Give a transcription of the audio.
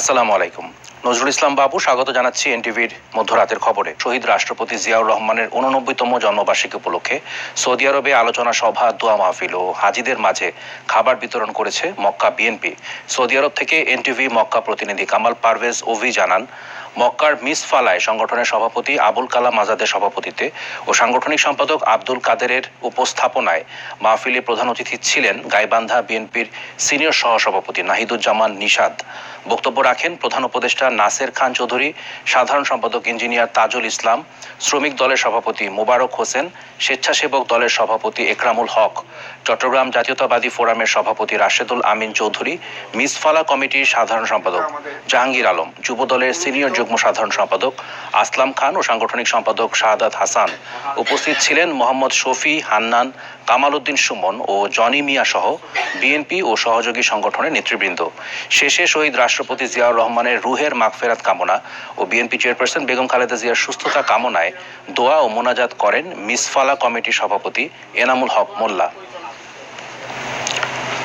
আসসালামু আলাইকুম। নজরুল ইসলাম বাবু, স্বাগত জানাচ্ছি এনটিভির মধ্যরাতের খবরে। শহীদ রাষ্ট্রপতি জিয়াউর রহমানের উননব্বইতম জন্মবার্ষিকী উপলক্ষে সৌদি আরবে আলোচনা সভা, দোয়া মাহফিল ও হাজিদের মাঝে খাবার বিতরণ করেছে মক্কা বিএনপি। সৌদি আরব থেকে এনটিভি মক্কা প্রতিনিধি কামাল পারভেজ ওভি জানান মক্কার মিস ফালায় সংগঠনের সভাপতি আবুল কালাম আজাদের সভাপতিত্বে ও সাংগঠনিক সম্পাদক আব্দুল কাদেরের উপস্থাপনায় মাহফিলে প্রধান অতিথি ছিলেন গাইবান্ধা বিএনপির সিনিয়র সহসভাপতি নাহিদুজ্জামান নিষাদ বক্তব্য রাখেন প্রধান উপদেষ্টা নাসের খান চৌধুরী, সাধারণ সম্পাদক ইঞ্জিনিয়ার তাজুল ইসলাম, শ্রমিক দলের সভাপতি মোবারক হোসেন, স্বেচ্ছাসেবক দলের সভাপতি একরামুল হক চট্টগ্রাম জাতীয়তাবাদী ফোরামের সভাপতি রাশেদুল আমিন চৌধুরী মিসফালা কমিটির সাধারণ সম্পাদক জাহাঙ্গীর আলম যুব দলের সিনিয়র যুগ্ম সাধারণ সম্পাদক আসলাম খান ও সাংগঠনিক সম্পাদক শাহাদাত হাসান। উপস্থিত ছিলেন মোহাম্মদ শফি, হান্নান কামাল উদ্দিন সুমন ও জনি মিয়া সহ বিএনপি ও সহযোগী সংগঠনের নেতৃবৃন্দ। শেষে শহীদ রাষ্ট্রপতি জিয়াউর রহমানের রুহের মাগফেরাত কামনা ও বিএনপি চেয়ারপারসন বেগম খালেদা জিয়ার সুস্থতা কামনায় দোয়া ও মোনাজাত করেন মিসফালা কমিটির সভাপতি এনামুল হক মোল্লা।